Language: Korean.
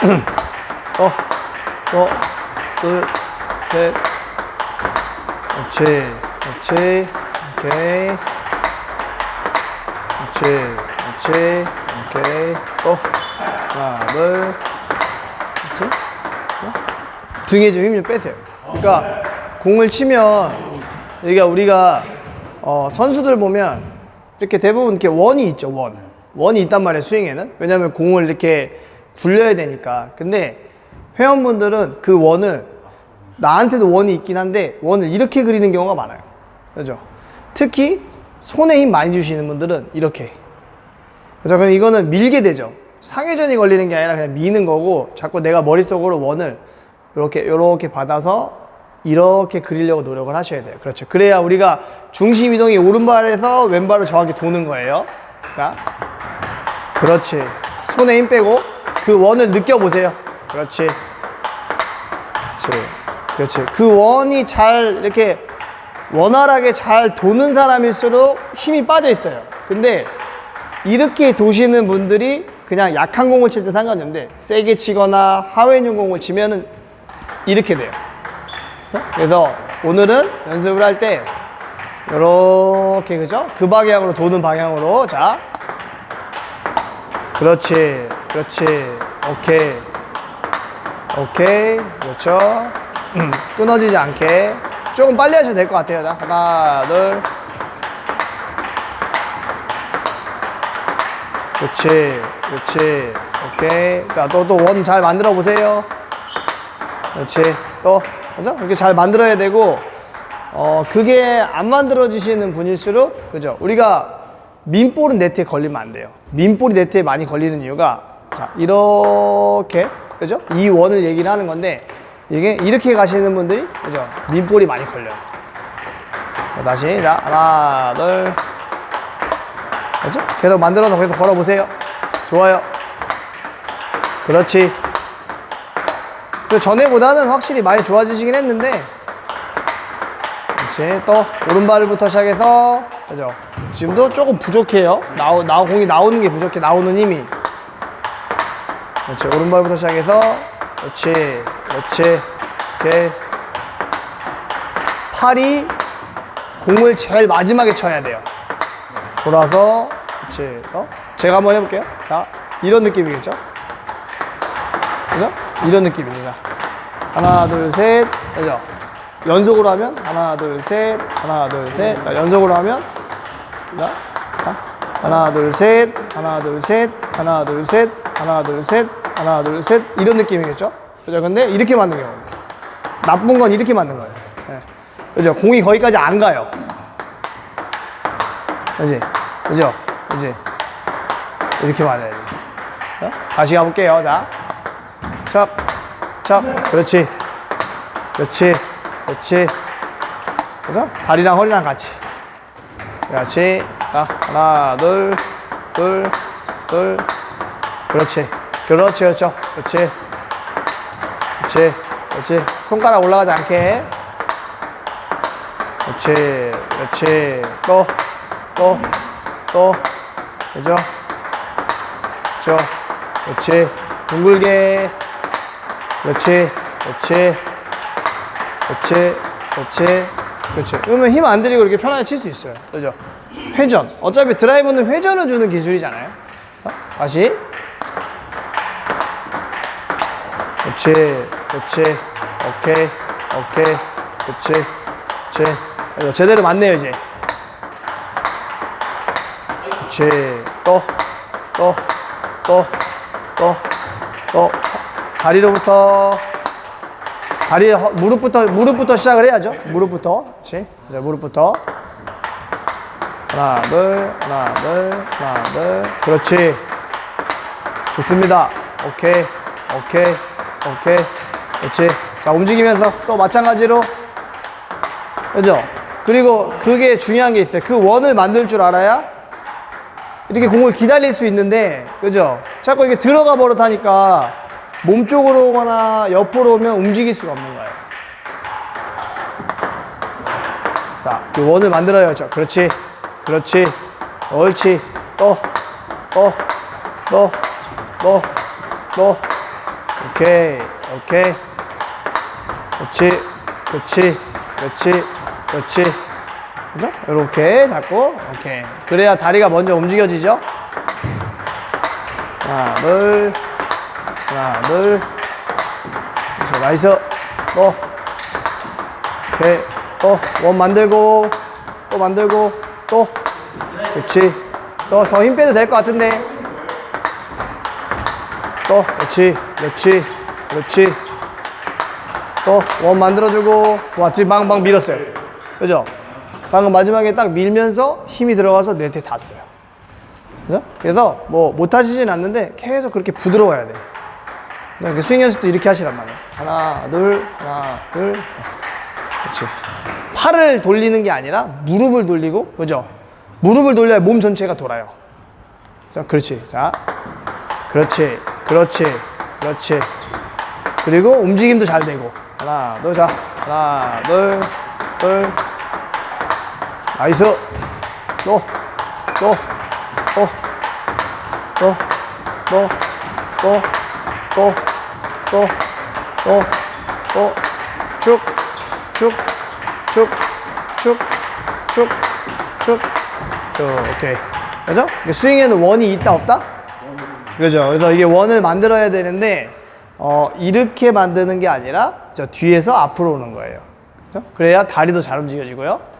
또, 또, 둘, 셋. 그렇지, 그렇지, 오케이. 그렇지, 그렇지, 오케이. 또, 하나, 둘, 그렇지. 또. 등에 좀 힘 좀 빼세요. 그러니까 공을 치면 여기가 우리가 어, 선수들 보면 이렇게 대부분 이렇게 원이 있죠, 원. 원이 있단 말이에요, 스윙에는. 왜냐면 공을 이렇게 굴려야 되니까. 근데 회원분들은 그 원을 나한테도 원이 있긴 한데 원을 이렇게 그리는 경우가 많아요. 그죠? 특히 손에 힘 많이 주시는 분들은 이렇게. 그죠? 그럼 이거는 밀게 되죠. 상회전이 걸리는 게 아니라 그냥 미는 거고 자꾸 내가 머릿속으로 원을 이렇게 이렇게 받아서 이렇게 그리려고 노력을 하셔야 돼요. 그렇죠. 그래야 우리가 중심 이동이 오른발에서 왼발로 정확히 도는 거예요. 자, 그렇지. 손에 힘 빼고 그 원을 느껴보세요. 그렇지. 그렇지. 그 원이 잘 이렇게 원활하게 잘 도는 사람일수록 힘이 빠져 있어요. 근데 이렇게 도시는 분들이 그냥 약한 공을 칠 때 상관이 없는데 세게 치거나 하회전 공을 치면은 이렇게 돼요. 그래서 오늘은 연습을 할 때 이렇게 그죠? 그 방향으로 도는 방향으로 자 그렇지 그렇지. 오케이. 오케이. 그렇죠. 음, 끊어지지 않게. 조금 빨리 하셔도 될 것 같아요. 자 하나 둘. 그렇지. 그렇지. 오케이. 자또또 원잘 만들어 보세요. 그렇지. 또 그죠? 이렇게 잘 만들어야 되고 어 그게 안 만들어지시는 분일수록 그죠? 우리가 민볼은 네트에 걸리면 안 돼요. 민볼이 네트에 많이 걸리는 이유가 자 이렇게 그죠? 이 원을 얘기를 하는 건데 이게 이렇게 가시는 분들이 그죠? 민볼이 많이 걸려요. 자, 다시 자 하나 둘. 그죠? 계속 만들어서 계속 걸어보세요. 좋아요. 그렇지. 그 전에보다는 확실히 많이 좋아지시긴 했는데 그렇지 또 오른발부터 시작해서 그죠? 지금도 조금 부족해요. 나오, 나오 공이 나오는 게 부족해. 나오는 힘이 그렇지 오른발부터 시작해서 그렇지 그렇지 오케이 팔이 공을 제일 마지막에 쳐야 돼요 돌아서 그렇지 어? 제가 한번 해볼게요 자 이런 느낌이겠죠 그죠? 이런 느낌입니다. 하나, 둘, 셋. 그죠? 연속으로 하면 하나, 둘, 셋. 하나, 둘, 셋. 자, 연속으로 하면 자, 자, 하나, 둘, 셋. 하나, 둘, 셋. 하나, 둘, 셋. 하나, 둘, 셋. 하나, 둘, 셋. 이런 느낌이겠죠? 그죠? 근데 이렇게 맞는 경우입니다. 나쁜 건 이렇게 맞는 거예요. 예. 그죠? 공이 거기까지 안 가요. 그지? 그죠? 그지? 이렇게 맞아야 돼. 자, 다시 가볼게요. 자. 척, 척, 그렇지, 그렇지, 그렇지, 그죠? 다리랑 허리랑 같이, 그렇지, 자, 하나, 둘, 둘, 둘, 그렇지, 그렇지, 그렇죠, 그렇지, 그렇지, 그렇지, 손가락 올라가지 않게, 그렇지, 그렇지, 또, 또, 또, 그죠? 그죠? 그렇지, 둥글게. 그렇지, 그렇지, 그렇지, 그렇지, 그렇지. 그러면 힘 안 들이고 이렇게 편하게 칠 수 있어요. 그죠? 회전. 어차피 드라이버는 회전을 주는 기술이잖아요. 자, 다시. 그렇지, 그렇지, 오케이, 오케이, 그렇지, 그렇지. 제대로 맞네요, 이제. 그렇지. 또, 또, 또, 또, 또. 다리로부터 다리 허- 무릎부터 무릎부터 시작을 해야죠. 무릎부터. 그렇지. 이제 무릎부터 하나 둘 하나 둘 하나 둘 그렇지. 좋습니다. 오케이 오케이 오케이 그렇지. 자 움직이면서 또 마찬가지로 그죠? 그리고 그게 중요한 게 있어요. 그 원을 만들 줄 알아야 이렇게 공을 기다릴 수 있는데 그죠? 자꾸 이게 들어가 버릇하니까 몸 쪽으로 오거나 옆으로 오면 움직일 수가 없는 거예요. 자, 이 원을 만들어요. 자, 그렇지. 그렇지. 옳지. 또, 또, 또, 또, 또. 오케이, 오케이. 그렇지, 그렇지, 그렇지, 그렇지. 그죠? 이렇게 잡고, 오케이. 그래야 다리가 먼저 움직여지죠? 하나, 둘, 하나, 둘. 그렇죠, 나이스. 또. 오케이. 또, 원 만들고, 또 만들고, 또. 그렇지. 또 더 힘 빼도 될 것 같은데. 또, 그렇지, 그렇지, 그렇지. 또, 원 만들어주고, 와, 지금 방방 밀었어요. 그죠? 방금 마지막에 딱 밀면서 힘이 들어가서 네트에 닿았어요. 그죠? 그래서 뭐 못하시진 않는데 계속 그렇게 부드러워야 돼. 그냥 그 스윙 연습도 이렇게 하시란 말이에요. 하나, 둘, 하나, 둘. 그렇지. 팔을 돌리는 게 아니라 무릎을 돌리고, 그죠? 무릎을 돌려야 몸 전체가 돌아요. 자, 그렇지. 자, 그렇지. 그렇지. 그렇지. 그리고 움직임도 잘 되고. 하나, 둘, 자. 하나, 둘, 둘. 나이스. 또, 또, 또, 또, 또, 또, 또, 또, 또, 또, 쭉, 쭉, 쭉, 쭉, 쭉, 쭉, 쭉, 오케이. 그죠? 스윙에는 원이 있다, 없다? 그죠? 그래서 이게 원을 만들어야 되는데, 어, 이렇게 만드는 게 아니라, 저 뒤에서 앞으로 오는 거예요. 그래야 다리도 잘 움직여지고요.